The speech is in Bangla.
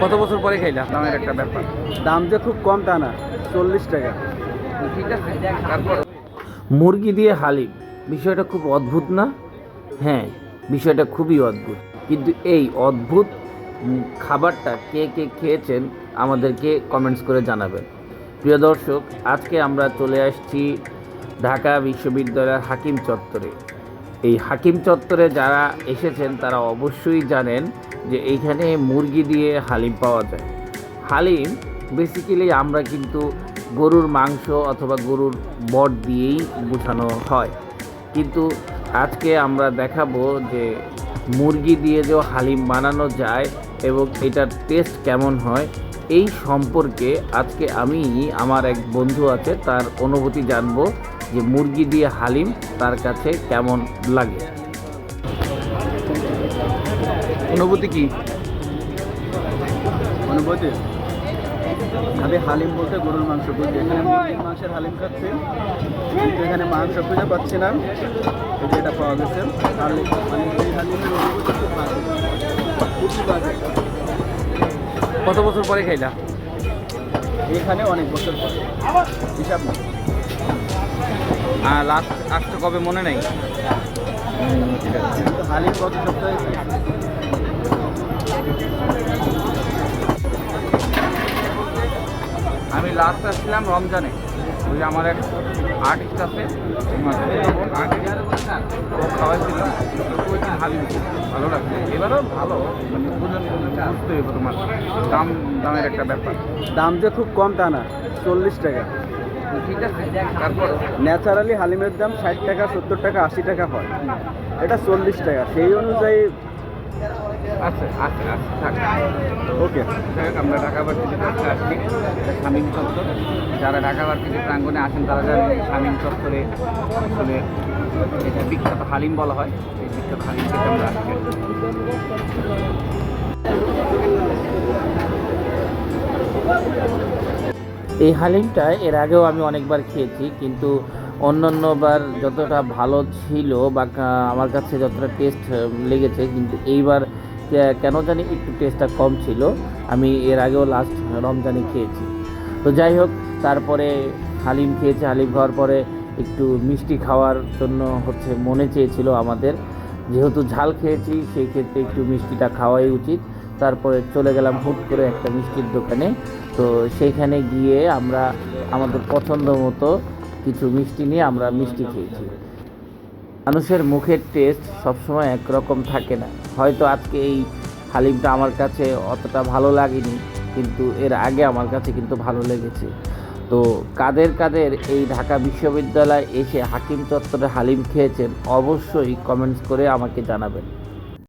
কত বছর পরে খাইলা? দামের একটা ব্যাপার। দাম যে খুব কম তা না চল্লিশ টাকা। ঠিক আছে তারপর? মুরগি দিয়ে হালিম বিষয়টা খুব অদ্ভুত না? হ্যাঁ বিষয়টা খুবই অদ্ভুত। কিন্তু এই অদ্ভুত খাবারটা কে কে খেয়েছেন আমাদেরকে কমেন্টস করে জানাবেন। প্রিয় দর্শক আজকে আমরা চলে আসছি ঢাকা বিশ্ববিদ্যালয়ের হাকিম চত্বরে। এই হাকিম চত্বরে যারা এসেছেন, তারা অবশ্যই জানেন যে এইখানে মুরগি দিয়ে হালিম পাওয়া যায়। হালিম বেসিক্যালি আমরা কিন্তু গরুর মাংস অথবা গরুর বট দিয়েই বোঝানো হয়। কিন্তু আজকে আমরা দেখাবো যে মুরগি দিয়ে যে হালিম বানানো যায় এবং এটার টেস্ট কেমন হয়, এই সম্পর্কে আজকে আমি, আমার এক বন্ধু আছে, তার অনুভূতি জানব। যে মুরগি দিয়ে হালিম তার কাছে কেমন লাগে? অনুভূতি কি? অনুভূতি? আমি হালিম বলতে গরুর মাংস বুঝি। এখানে মাংসের হালিম খাচ্ছি। কিন্তু এখানে মাংস খুঁজে পাচ্ছি না। এটা পাওয়া গেছে। হালিম মানে বাজে। কত বছর পরে খাইলা? এখানে অনেক বছর পরে। হিসাব নেই। আর লাস্ট আসতে কবে মনে নেই? আমি লাস্ট আসছিলাম রমজানে। ওই আমার এক আর্টিস্ট আছে খাওয়াইছিল হালিম ভালো লাগছে। এবারও ভালো মানে বুঝেন বুঝতে হবে তোমার দাম, দামের একটা ব্যাপার। দাম যে খুব কম তা না, চল্লিশ টাকা। ন্যাচারালি হালিমের দাম ষাট টাকা সত্তর টাকা আশি টাকা হয়। এটা চল্লিশ টাকা সেই অনুযায়ী আচ্ছা আচ্ছা আচ্ছা ওকে। আমরা ঢাকা ভার্সিটিতে আজকে আসছি। শামীম চত্বর। যারা ঢাকা ভার্সিটি প্রাঙ্গণে আসেন তারা জানেন শামীম চত্বরে আসলে এটা বিখ্যাত হালিম বলা হয়। এই বিখ্যাত হালিম আমরা আসছি এই হালিমটা এর আগেও আমি অনেকবার খেয়েছি, কিন্তু অন্যান্যবার যতটা ভালো ছিল বা আমার কাছে যতটা টেস্ট লেগেছে, কিন্তু এইবার কেন জানি একটু টেস্টটা কম ছিল। আমি এর আগেও লাস্ট রমজানে খেয়েছি। তো যাই হোক, তারপরে হালিম খেয়েছি, হালিম খাওয়ার পরে একটু মিষ্টি খাওয়ার জন্য হচ্ছে মনে চেয়েছিল আমাদের। যেহেতু ঝাল খেয়েছি, সেই ক্ষেত্রে একটু মিষ্টিটা খাওয়াই উচিত। তারপরে চলে গেলাম হুট করে একটা মিষ্টির দোকানে। তো সেইখানে গিয়ে আমরা আমাদের পছন্দ মতো কিছু মিষ্টি নিয়ে আমরা মিষ্টি খেয়েছি। মানুষের মুখের টেস্ট সবসময় একরকম থাকে না। হয়তো আজকে এই হালিমটা আমার কাছে অতটা ভালো লাগেনি, কিন্তু এর আগে আমার কাছে কিন্তু ভালো লেগেছে। তো কাদের কাদের এই ঢাকা বিশ্ববিদ্যালয় এসে হাকিম চত্বরে হালিম খেয়েছেন, অবশ্যই কমেন্টস করে আমাকে জানাবেন।